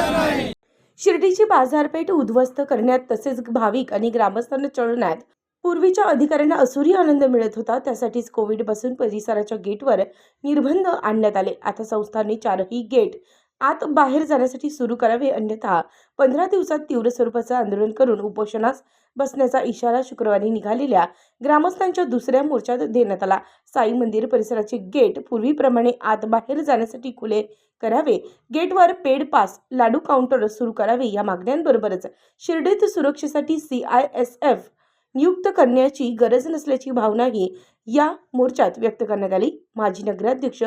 नाही. शिर्डीची बाजारपेठ उद्ध्वस्त करण्यात तसेच भाविक आणि ग्रामस्थांना चढवण्यात पूर्वीच्या अधिकाऱ्यांना असुरी आनंद मिळत होता. त्यासाठीच कोविडपासून परिसराच्या गेटवर निर्बंध आणण्यात आले. आता संस्थांनी चारही गेट आत बाहेर जाण्यासाठी सुरू करावे अन्यथा पंधरा दिवसात तीव्र स्वरूपाचं आंदोलन करून उपोषणास बसण्याचा इशारा शुक्रवारी निघालेल्या ग्रामस्थांच्या दुसऱ्या मोर्चात देण्यात आला. साई मंदिर परिसराचे गेट पूर्वीप्रमाणे आत बाहेर जाण्यासाठी खुले करावे. गेटवर पेड पास लाडू काउंटर सुरू करावे या मागण्यांबरोबरच शिर्डीत सुरक्षेसाठी सी आय एस एफ नियुक्त करण्याची गरज नसल्याची भावनाही या मोर्चात व्यक्त करण्यात आली. माजी नगराध्यक्ष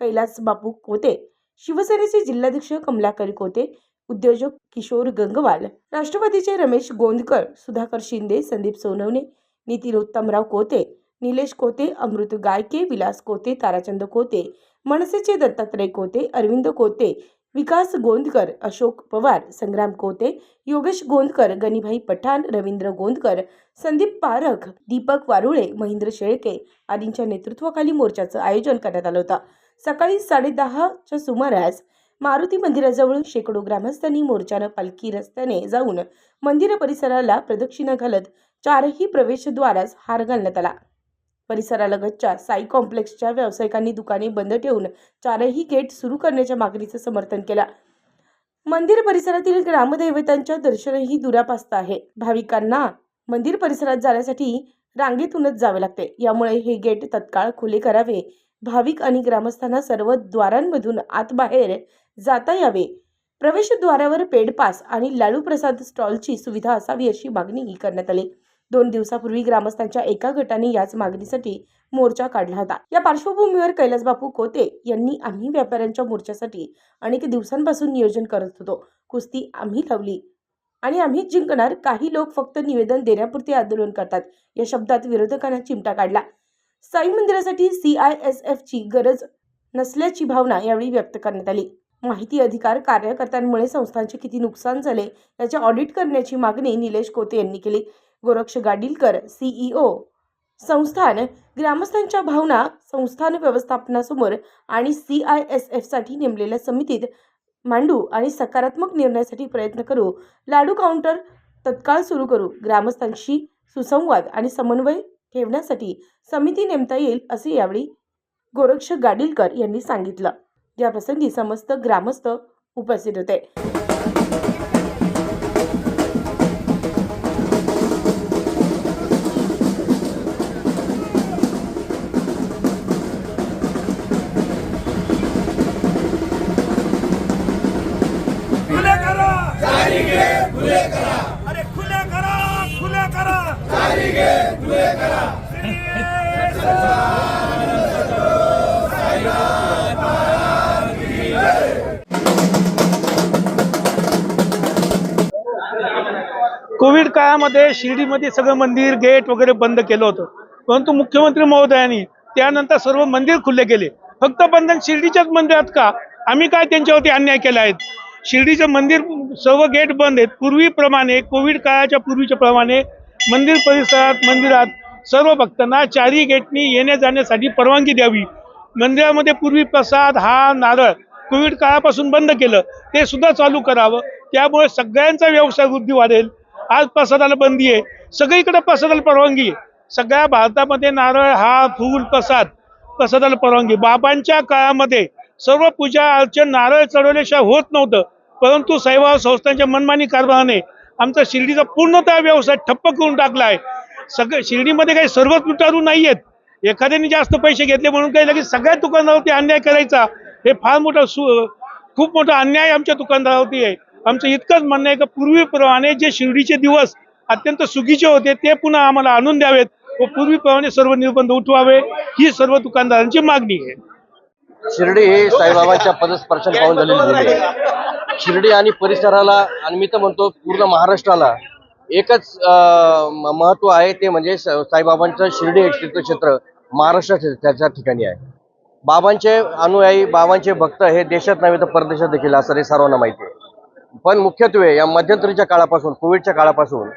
कैलास बापू कोते शिवसेनेचे जिल्हाध्यक्ष कमलाकर कोते उद्योजक किशोर गंगवाल राष्ट्रवादीचे रमेश गोंदकर सुधाकर शिंदे संदीप सोनवणे नितीन उत्तमराव कोते निलेश कोते अमृत गायके विलास कोते ताराचंद कोते मनसेचे दत्तात्रय कोते अरविंद कोते विकास गोंदकर अशोक पवार संग्राम कोते योगेश गोंदकर गणिभाई पठाण रवींद्र गोंदकर संदीप पारख दीपक वारुळे महेंद्र शेळके आदींच्या नेतृत्वाखाली मोर्चाचं आयोजन करण्यात आलं होतं. सकाळी साडेदहाच्या सुमारास मारुती मंदिराजवळ शेकडो ग्रामस्थांनी मोर्चानं पालखी रस्त्याने जाऊन मंदिर परिसराला प्रदक्षिणा घालत चारही प्रवेशद्वारास हार घालण्यात आला. परिसरालगतच्या साई कॉम्प्लेक्सच्या व्यावसायिकांनी दुकाने बंद ठेवून चारही गेट सुरू करण्याच्या मागणीचं समर्थन केलं. मंदिर परिसरातील ग्रामदैवतांच्या दर्शनही दुरापास्त आहे. भाविकांना मंदिर परिसरात जाण्यासाठी रांगेतूनच जावे लागते. यामुळे हे गेट तत्काळ खुले करावे भाविक आणि ग्रामस्थांना सर्व द्वारांमधून आतबाहेर जाता यावे. प्रवेशद्वारावर पेडपास आणि लाडू प्रसाद स्टॉलची सुविधा असावी अशी मागणीही करण्यात आली. दोन दिवसापूर्वी ग्रामस्थांच्या एका गटाने याच मागणीसाठी मोर्चा काढला होता. या पार्श्वभूमीवर कैलासबापू कोते यांनी आम्ही व्यापाऱ्यांच्या मोर्चासाठी अनेक दिवसांपासून नियोजन करत होतो. कुस्ती आम्ही लावली आणि आम्ही जिंकणार. काही लोक फक्त निवेदन देण्यापुरते आंदोलन करतात. या शब्दात विरोधकांना चिमटा काढला. साई मंदिरासाठी सी आय एस एफची गरज नसल्याची भावना यावेळी व्यक्त करण्यात आली. माहिती अधिकार कार्यकर्त्यांमुळे संस्थांचे किती नुकसान झाले याचे ऑडिट करण्याची मागणी निलेश कोते यांनी केली. गोरक्ष गाडीलकर सीईओ संस्थान ग्रामस्थांच्या भावना संस्थान व्यवस्थापनासमोर आणि सी आय एस एफसाठी नेमलेल्या समितीत मांडू आणि सकारात्मक निर्णयासाठी प्रयत्न करू. लाडू काउंटर तत्काळ सुरू करू. ग्रामस्थांशी सुसंवाद आणि समन्वय ठेवण्यासाठी समिती नेमता येईल असे यावेळी गोरक्ष गाडीलकर यांनी सांगितलं. याप्रसंगी समस्त ग्रामस्थ उपस्थित होते. अरे खुले करा खुले करा! कोविड काळामध्ये शिर्डीमध्ये सगळं मंदिर गेट वगैरे बंद केलं होतं. परंतु मुख्यमंत्री महोदयांनी त्यानंतर सर्व मंदिर खुले केले. फक्त बंधन शिर्डीच्याच मंदिरात का? आम्ही काय त्यांच्यावरती अन्याय केला आहे? शिर्डीचं मंदिर सर्व गेट बंद आहेत. पूर्वीप्रमाणे कोविड काळाच्या पूर्वीच्या प्रमाणे मंदिर परिसरात मंदिरात सर्व भक्तांना चारही गेटनी येण्या जाण्यासाठी परवानगी द्यावी. मंदिरामध्ये पूर्वी प्रसाद हा नारळ कोविड काळापासून बंद केलं. ते सुद्धा चालू करावं. त्यामुळे सगळ्यांचा व्यवसाय वृद्धी वाढेल. आज प्रसादाला बंदी आहे. सगळीकडे प्रसादाला परवानगी आहे. सगळ्या भारतामध्ये नारळ हा फूल प्रसाद प्रसादाला परवानगी. बाबांच्या काळामध्ये सर्व पूजा अर्चन नारळ चढवल्याशिवाय होत नव्हतं. परंतु साईबाबा संस्थांच्या मनमानी कारभाराने आमचा शिर्डीचा पूर्णतः व्यवसाय ठप्प करून टाकला आहे. सगळं शिर्डीमध्ये काही सर्वच लुटारू नाही आहेत एखाद्याने जास्त पैसे घेतले म्हणून काही लगेच सगळ्या दुकानदारावरती अन्याय करायचा. हे फार मोठा सु खूप मोठा अन्याय आमच्या दुकानदारावरती आहे. आमचं इतकंच म्हणणं आहे की पूर्वीप्रमाणे जे शिर्डीचे दिवस अत्यंत सुखीचे होते ते पुन्हा आम्हाला आणून द्यावेत व पूर्वीप्रमाणे सर्व निर्बंध उठवावे ही सर्व दुकानदारांची मागणी आहे. शिर्डी ही साईबाबांच्या पदस्पर्शन पाहून झालेली शिर्डी आणि परिसराला आणि मी तर म्हणतो पूर्ण महाराष्ट्राला एकच महत्त्व आहे ते म्हणजे साईबाबांचं शिर्डी तीर्थक्षेत्र महाराष्ट्र त्याच्या ठिकाणी आहे. बाबांचे अनुयायी बाबांचे भक्त हे देशात नव्हे तर परदेशात देखील असं हे सर्वांना माहिती आहे. पण मुख्यत्वे या मध्यंतरीच्या काळापासून कोविडच्या काळापासून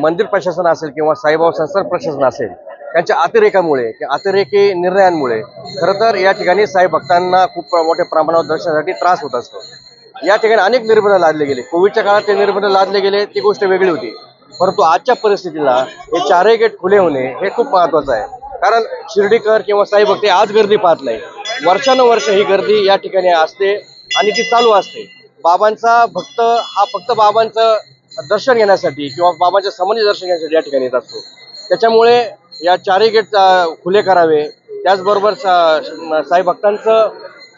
मंदिर प्रशासन असेल किंवा साईबाबा संस्थान प्रशासन असेल त्यांच्या अतिरेकामुळे किंवा अतिरेकी निर्णयांमुळे खरं तर या ठिकाणी साई भक्तांना खूप मोठ्या प्रमाणावर दर्शनासाठी त्रास होत असतो. या ठिकाणी अनेक निर्बंध लादले गेले. कोविडच्या काळात ते निर्बंध लादले गेले ती गोष्ट वेगळी होती. परंतु आजच्या परिस्थितीला हे चारही गेट खुले होणे हे खूप महत्वाचं आहे. कारण शिर्डीकर किंवा साई भक्ते आज गर्दी पाहत नाही वर्षानुवर्ष ही गर्दी या ठिकाणी असते आणि ती चालू असते. बाबांचा भक्त हा फक्त बाबांचं दर्शन घेण्यासाठी किंवा बाबांच्या संबंधी दर्शन घेण्यासाठी या ठिकाणी येत असतो. त्याच्यामुळे या चारही गेट खुले करावे. त्याचबरोबर सा- साई भक्तांचं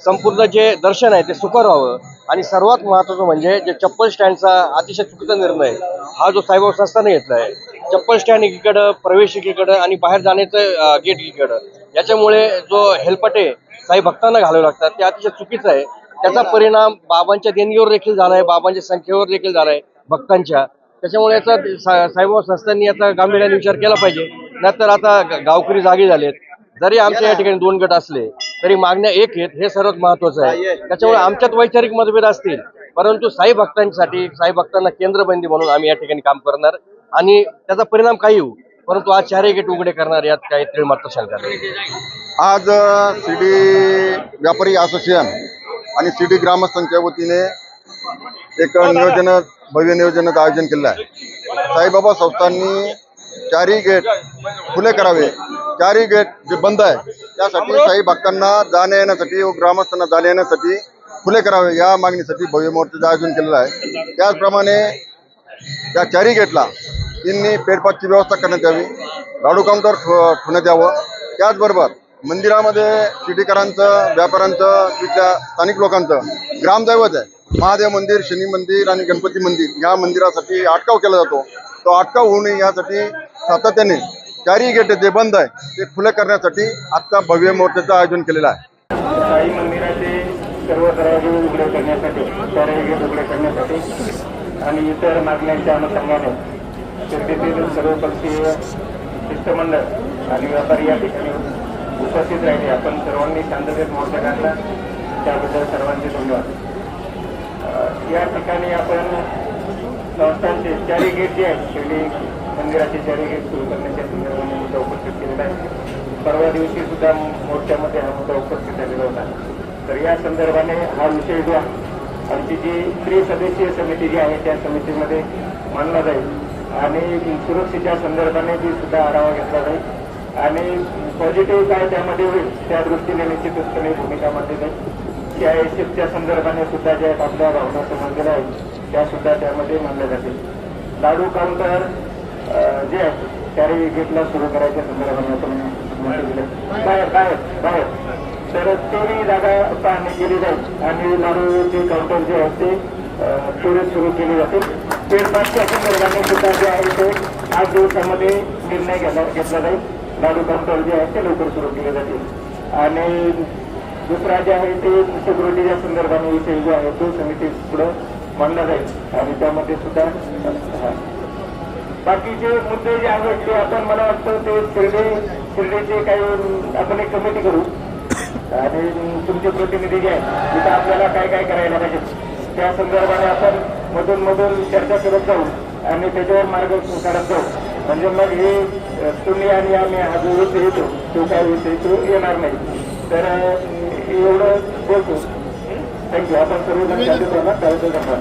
संपूर्ण जे दर्शन आहे ते सुकर व्हावं. आणि सर्वात महत्वाचं म्हणजे जे चप्पल स्टँडचा अतिशय चुकीचा निर्णय हा जो साईबाब संस्थाने घेतला आहे चप्पल स्टँड एकीकडं प्रवेश एकीकडं आणि बाहेर जाण्याचं गेट एकीकडं याच्यामुळे जो हेल्पटे साई भक्तांना घालावे लागतात ते अतिशय चुकीचं आहे. त्याचा परिणाम बाबांच्या देणगीवर देखील झाला आहे बाबांच्या संख्येवर देखील झाला आहे भक्तांच्या. त्याच्यामुळे याचा सा- साईबाबा संस्थांनी याचा गांभीर्याने विचार केला पाहिजे. नाहीतर आता गावकरी जागे झालेत. जरी आमच्या या ठिकाणी दोन गट असले तरी मागण्या एक आहेत हे सर्वात महत्वाचं आहे. त्याच्यामुळे आमच्यात वैचारिक मतभेद असतील परंतु साई भक्तांसाठी साई भक्तांना केंद्रबंदी म्हणून आम्ही या ठिकाणी काम करणार. आणि त्याचा परिणाम काही होऊ परंतु आज चारही गेट उघडे करणार यात काही तीळ मात्र शंका नाही. आज सिडी व्यापारी असोसिएशन आणि सिडी ग्रामस्थांच्या वतीने एक नियोजन भव्य नियोजनाचं आयोजन केलं आहे. साईबाबा संस्थांनी चारही गेट खुले करावे. चारही गेट जे बंद आहे त्यासाठी साई भक्तांना जाण्या येण्यासाठी व ग्रामस्थांना जाण्या येण्यासाठी खुले करावे या मागणीसाठी भव्य मोर्चाचं आयोजन केलेलं आहे. त्याचप्रमाणे त्या चारही गेटला त्यांनी पेटपाटची व्यवस्था करण्यात यावी लाडू काउंटर ठेव- ठेवण्यात यावं. त्याचबरोबर मंदिरामध्ये शिटीकरांचं व्यापाऱ्यांचं तिथल्या स्थानिक लोकांचं ग्रामदैवत आहे. महादेव मंदिर शनी मंदिर आणि गणपती मंदिर या मंदिरासाठी अटकाव केला जातो. तो अटकाव होऊ नये यासाठी सातत्याने चारही गेट जे बंद आहे ते खुले करण्यासाठी आजचा भव्य मोर्चाचं आयोजन केलेलं आहे. साई मंदिराचे सर्व दरवाजे उघडे करण्यासाठी चारही गेट उघडे करण्यासाठी आणि इतर मागण्यांच्या अनुषंगाने शिर्डीतील सर्वपक्षीय शिष्टमंडळ आणि व्यापारी या ठिकाणी उपस्थित राहिले. आपण सर्वांनी शांततेत मोर्चा काढला. त्याबद्दल सर्वांचे धन्यवाद. या ठिकाणी आपण संस्थांचे चारही गेट जे आहेत शिर्डी मंदिराचे चारही हे सुरू करण्याच्या संदर्भाने मुद्दा उपस्थित केलेला आहे. परवा दिवशी सुद्धा मोर्चामध्ये हा मुद्दा उपस्थित झालेला होता. तर या संदर्भाने हा विषय जो आमची जी त्रिसदस्यीय समिती जी आहे त्या समितीमध्ये मानला जाईल. आणि सुरक्षेच्या संदर्भाने जी सुद्धा आढावा घेतला जाईल. आणि पॉझिटिव्ह काय त्यामध्ये होईल त्या दृष्टीने निश्चितपणे भूमिका मांडली जाईल. त्या एसएफच्या संदर्भाने सुद्धा ज्या आपल्या भावना समजलेल्या आहेत त्या सुद्धा त्यामध्ये मानल्या जातील. लाडू काउंटर जे आहे गेटला सुरू करायच्या संदर्भाने बाहेर बाहेर बाहेर तर तेही जागा पाहणी केली जाईल आणि लाडूचे काउंटर जे आहेत ते सुरू केले जातील पेडपासच्या संदर्भाने सुद्धा जे आहे ते आठ दिवसामध्ये निर्णय घेतला घेतला जाईल लाडू काउंटर जे आहे ते लवकर सुरू केले जातील आणि दुसरा जे आहे ते सिक्युरिटीच्या संदर्भाने विषय जो आहे तो समिती पुढं मांडला जाईल आणि त्यामध्ये सुद्धा बाकीचे मुद्दे जे आहेत ते आपण मला वाटतं ते शिर्डी शिर्डीचे काही आपण एक कमिटी करू. आणि तुमचे प्रतिनिधी जे आहेत तिथं आपल्याला काय काय करायला पाहिजे? त्या संदर्भाने आपण मधून मधून चर्चा करत जाऊ आणि त्याच्यावर मार्ग काढत जाऊ. म्हणजे मग हे तुम्ही आणि आम्ही हा जो विषय येतो तो काय विषय तो येणार नाही. तर एवढं बोलतो. थँक्यू आपण सर्वजण त्याबद्दल धन्यवाद